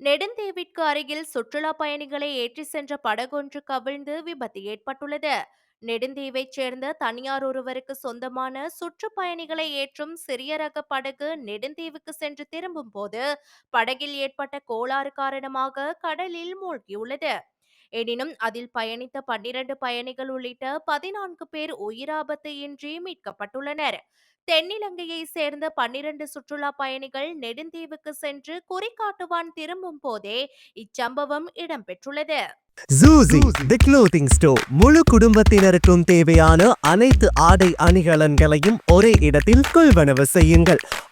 நெடுந்தீவிற்கு அருகில் சுற்றுலா பயணிகளை ஏற்றி சென்ற படகொன்று கவிழ்ந்து விபத்து ஏற்பட்டுள்ளது. நெடுந்தீவைச் சேர்ந்த தனியார் ஒருவருக்கு சொந்தமான சுற்றுப்பயணிகளை ஏற்றும் சிறிய ரக படகு நெடுந்தீவுக்கு சென்று திரும்பும் போது படகில் ஏற்பட்ட கோளாறு காரணமாக கடலில் மூழ்கியுள்ளது. எனினும் அதில் பயணித்த பன்னிரண்டு பயணிகள் உள்ளிட்ட பதினான்கு பேர் உயிராபத்து இன்றி மீட்கப்பட்டுள்ளனர். தென்னிலங்கையை சேர்ந்த பன்னிரண்டு சுற்றுலா பயணிகள் நெடுந்தீவுக்கு சென்று குறிகாட்டுவான் திரும்பும் போதே இச்சம்பவம் இடம்பெற்றுள்ளது. ஜூசி தி க்ளோத்திங் ஸ்டோர் முழு குடும்பத்தினருக்கும் தேவையான அனைத்து ஆடை அணிகலன்களையும் ஒரே இடத்தில் கொள்வனவு செய்யுங்கள்.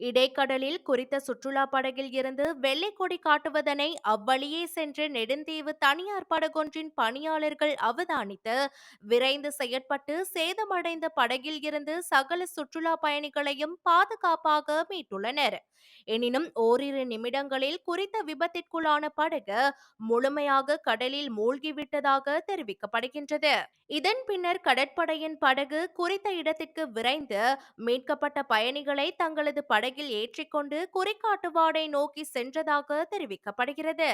இடைக்கடலில் குறித்த சுற்றுலா படகில் இருந்து வெள்ளை கொடி காட்டுவதனை அவ்வழியே சென்று நெடுந்தீவு தனியார் படகொன்றின் பணியாளர்கள் அவதானித்து விரைந்து செயற்பட்டு சேதமடைந்த படகில் இருந்து சகல சுற்றுலா பயணிகளையும் பாதுகாப்பாக மீட்டுள்ளனர். எனினும் ஓரிரு நிமிடங்களில் குறித்த விபத்திற்குள்ளான படகு முழுமையாக கடலில் மூழ்கிவிட்டதாக தெரிவிக்கப்படுகின்றது. இதன் பின்னர் கடற்படையின் படகு குறித்த இடத்திற்கு விரைந்து மீட்கப்பட்ட பயணிகளை தங்களது படகில் ஏற்றிக்கொண்டு குறிக்காட்டுவாடை நோக்கி சென்றதாக தெரிவிக்கப்படுகிறது.